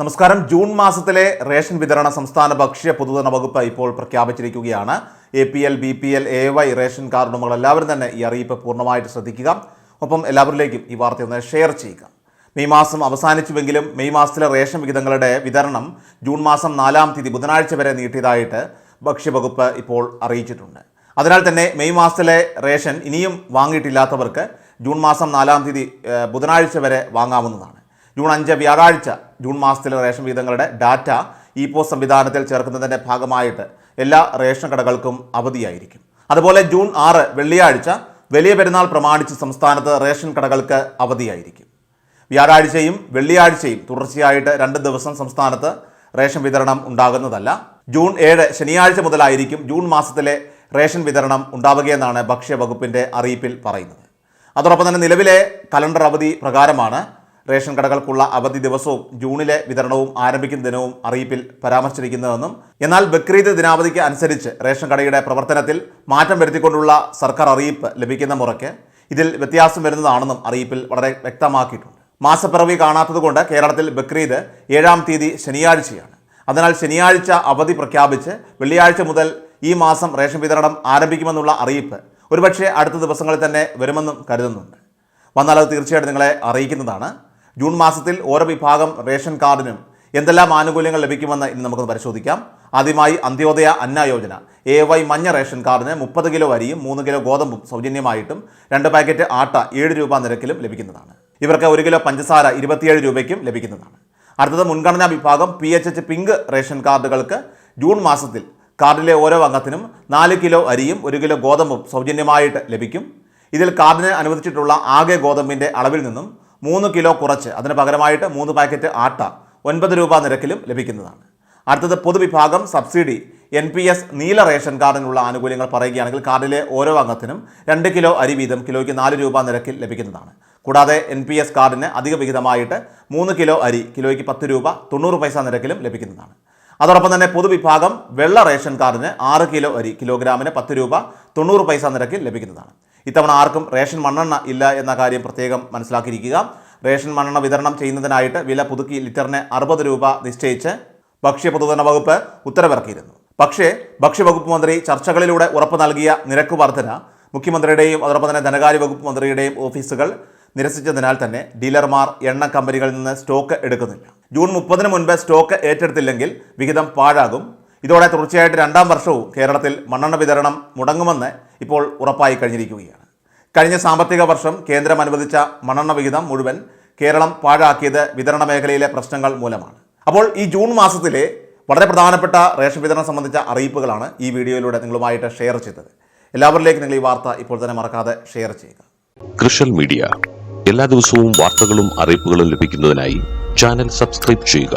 നമസ്കാരം. ജൂൺ മാസത്തിലെ റേഷൻ വിതരണ സംസ്ഥാന ഭക്ഷ്യ പൊതുധന വകുപ്പ് ഇപ്പോൾ പ്രഖ്യാപിച്ചിരിക്കുകയാണ്. A P L B P L A Y ration card ഉടമകൾ എല്ലാവരും തന്നെ ഈ അറിയിപ്പ് പൂർണമായിട്ട് ശ്രദ്ധിക്കുക. ഒപ്പം എല്ലാവരിലേക്കും ഈ വാർത്ത ഒന്ന് ഷെയർ ചെയ്യുക. മെയ് മാസം അവസാനിച്ചുവെങ്കിലും മെയ് മാസത്തിലെ റേഷൻ വിഹിതങ്ങളുടെ വിതരണം ജൂൺ മാസം നാലാം തീയതി ബുധനാഴ്ച വരെ നീട്ടിയതായിട്ട് ഭക്ഷ്യവകുപ്പ് ഇപ്പോൾ അറിയിച്ചിട്ടുണ്ട്. അതിനാൽ തന്നെ മെയ് മാസത്തിലെ റേഷൻ ഇനിയും വാങ്ങിയിട്ടില്ലാത്തവർക്ക് ജൂൺ മാസം നാലാം തീയതി ബുധനാഴ്ച വരെ വാങ്ങാവുന്നതാണ്. ജൂൺ അഞ്ച് വ്യാഴാഴ്ച ജൂൺ മാസത്തിലെ റേഷൻ വിഹിതങ്ങളുടെ ഡാറ്റ ഇ പോസ്റ്റ് സംവിധാനത്തിൽ ചേർക്കുന്നതിന്റെ ഭാഗമായിട്ട് എല്ലാ റേഷൻ കടകൾക്കും അവധിയായിരിക്കും. അതുപോലെ ജൂൺ ആറ് വെള്ളിയാഴ്ച വലിയ പെരുന്നാൾ പ്രമാണിച്ച് സംസ്ഥാനത്ത് റേഷൻ കടകൾക്ക് അവധിയായിരിക്കും. വ്യാഴാഴ്ചയും വെള്ളിയാഴ്ചയും തുടർച്ചയായിട്ട് രണ്ട് ദിവസം സംസ്ഥാനത്ത് റേഷൻ വിതരണം ഉണ്ടാകുന്നതല്ല. ജൂൺ ഏഴ് ശനിയാഴ്ച മുതലായിരിക്കും ജൂൺ മാസത്തിലെ റേഷൻ വിതരണം ഉണ്ടാവുകയെന്നാണ് ഭക്ഷ്യവകുപ്പിന്റെ അറിയിപ്പിൽ പറയുന്നത്. അതോടൊപ്പം തന്നെ നിലവിലെ കലണ്ടർ അവധി പ്രകാരമാണ് റേഷൻ കടകൾക്കുള്ള അവധി ദിവസവും ജൂണിലെ വിതരണവും ആരംഭിക്കുന്ന ദിനവും അറിയിപ്പിൽ പരാമർശിച്ചിരിക്കുന്നതെന്നും എന്നാൽ ബക്രീദ് ദിനാവധിക്ക് അനുസരിച്ച് റേഷൻ കടയുടെ പ്രവർത്തനത്തിൽ മാറ്റം വരുത്തിക്കൊണ്ടുള്ള സർക്കാർ അറിയിപ്പ് ലഭിക്കുന്ന മുറയ്ക്ക് ഇതിൽ വ്യത്യാസം വരുന്നതാണെന്നും അറിയിപ്പിൽ വളരെ വ്യക്തമാക്കിയിട്ടുണ്ട്. മാസപ്പിറവി കാണാത്തതുകൊണ്ട് കേരളത്തിൽ ബക്രീദ് ഏഴാം തീയതി ശനിയാഴ്ചയാണ്. അതിനാൽ ശനിയാഴ്ച അവധി പ്രഖ്യാപിച്ച് വെള്ളിയാഴ്ച മുതൽ ഈ മാസം റേഷൻ വിതരണം ആരംഭിക്കുമെന്നുള്ള അറിയിപ്പ് ഒരുപക്ഷെ അടുത്ത ദിവസങ്ങളിൽ തന്നെ വരുമെന്നും കരുതുന്നുണ്ട്. വന്നാൽ അത് തീർച്ചയായിട്ടും നിങ്ങളെ അറിയിക്കുന്നതാണ്. ജൂൺ മാസത്തിൽ ഓരോ വിഭാഗം റേഷൻ കാർഡിനും എന്തെല്ലാം ആനുകൂല്യങ്ങൾ ലഭിക്കുമെന്ന് ഇനി നമുക്കൊന്ന് പരിശോധിക്കാം. ആദ്യമായി അന്ത്യോദയ അന്ന യോജന. എ വൈ മഞ്ഞ റേഷൻ കാർഡിന് മുപ്പത് കിലോ അരിയും മൂന്ന് കിലോ ഗോതമ്പും സൗജന്യമായിട്ടും രണ്ട് പാക്കറ്റ് ആട്ട ഏഴ് രൂപ നിരക്കിലും ലഭിക്കുന്നതാണ്. ഇവർക്ക് ഒരു കിലോ പഞ്ചസാര ഇരുപത്തിയേഴ് രൂപയ്ക്കും ലഭിക്കുന്നതാണ്. അടുത്തത് മുൻഗണനാ വിഭാഗം P H H pink ration കാർഡുകൾക്ക് June മാസത്തിൽ കാർഡിലെ ഓരോ അംഗത്തിനും നാല് കിലോ അരിയും ഒരു കിലോ ഗോതമ്പും സൗജന്യമായിട്ട് ലഭിക്കും. ഇതിൽ കാർഡിന് അനുവദിച്ചിട്ടുള്ള ആകെ ഗോതമ്പിന്റെ അളവിൽ നിന്നും മൂന്ന് കിലോ കുറച്ച്. അതിന് പകരമായിട്ട് മൂന്ന് പാക്കറ്റ് ആട്ട ഒൻപത് രൂപ നിരക്കിലും ലഭിക്കുന്നതാണ്. അടുത്തത് പൊതുവിഭാഗം സബ്സിഡി. എൻ പി എസ് നീല റേഷൻ കാർഡിനുള്ള ആനുകൂല്യങ്ങൾ പറയുകയാണെങ്കിൽ കാർഡിലെ ഓരോ അംഗത്തിനും രണ്ട് കിലോ അരി വീതം കിലോയ്ക്ക് നാല് രൂപ നിരക്കിൽ ലഭിക്കുന്നതാണ്. കൂടാതെ എൻ പി എസ് കാർഡിന് അധിക വിഹിതമായിട്ട് മൂന്ന് കിലോ അരി കിലോയ്ക്ക് പത്ത് രൂപ തൊണ്ണൂറ് പൈസ നിരക്കിലും ലഭിക്കുന്നതാണ്. അതോടൊപ്പം തന്നെ പൊതുവിഭാഗം വെള്ള റേഷൻ കാർഡിന് ആറ് കിലോ അരി കിലോഗ്രാമിന് പത്ത് രൂപ തൊണ്ണൂറ് പൈസ നിരക്കിൽ ലഭിക്കുന്നതാണ്. ഇത്തവണ ആർക്കും റേഷൻ മണ്ണെണ്ണ ഇല്ല എന്ന കാര്യം പ്രത്യേകം മനസ്സിലാക്കിയിരിക്കുക. റേഷൻ മണ്ണെണ്ണ വിതരണം ചെയ്യുന്നതിനായിട്ട് വില പുതുക്കി ലിറ്ററിന് അറുപത് രൂപ നിശ്ചയിച്ച് ഭക്ഷ്യ പൊതുധന വകുപ്പ് ഉത്തരവിറക്കിയിരുന്നു. പക്ഷേ ഭക്ഷ്യവകുപ്പ് മന്ത്രി ചർച്ചകളിലൂടെ ഉറപ്പ് നൽകിയ നിരക്ക് വർധന മുഖ്യമന്ത്രിയുടെയും അതോടൊപ്പം തന്നെ ധനകാര്യ വകുപ്പ് മന്ത്രിയുടെയും ഓഫീസുകൾ നിരസിച്ചതിനാൽ തന്നെ ഡീലർമാർ എണ്ണ കമ്പനികളിൽ നിന്ന് സ്റ്റോക്ക് എടുക്കുന്നില്ല. ജൂൺ മുപ്പതിന് മുൻപ് സ്റ്റോക്ക് ഏറ്റെടുത്തില്ലെങ്കിൽ വിഹിതം പാഴാകും. ഇതോടെ തുടർച്ചയായിട്ട് രണ്ടാം വർഷവും കേരളത്തിൽ മണ്ണെണ്ണ വിതരണം മുടങ്ങുമെന്ന് ഇപ്പോൾ ഉറപ്പായി കഴിഞ്ഞിരിക്കുകയാണ്. കഴിഞ്ഞ സാമ്പത്തിക വർഷം കേന്ദ്രം അനുവദിച്ച മണ്ണെണ്ണ വിഹിതം മുഴുവൻ കേരളം പാഴാക്കിയത് വിതരണ മേഖലയിലെ പ്രശ്നങ്ങൾ മൂലമാണ്. അപ്പോൾ ഈ ജൂൺ മാസത്തിലെ വളരെ പ്രധാനപ്പെട്ട റേഷൻ വിതരണം സംബന്ധിച്ച അറിയിപ്പുകളാണ് ഈ വീഡിയോയിലൂടെ നിങ്ങളുമായിട്ട് ഷെയർ ചെയ്തത്. എല്ലാവരിലേക്കും നിങ്ങൾ ഈ വാർത്ത ഇപ്പോൾ തന്നെ മറക്കാതെ ഷെയർ ചെയ്യുക. കൃഷൽ മീഡിയ. എല്ലാ ദിവസവും വാർത്തകളും അറിയിപ്പുകളും ലഭിക്കുന്നതിനായി ചാനൽ സബ്സ്ക്രൈബ് ചെയ്യുക.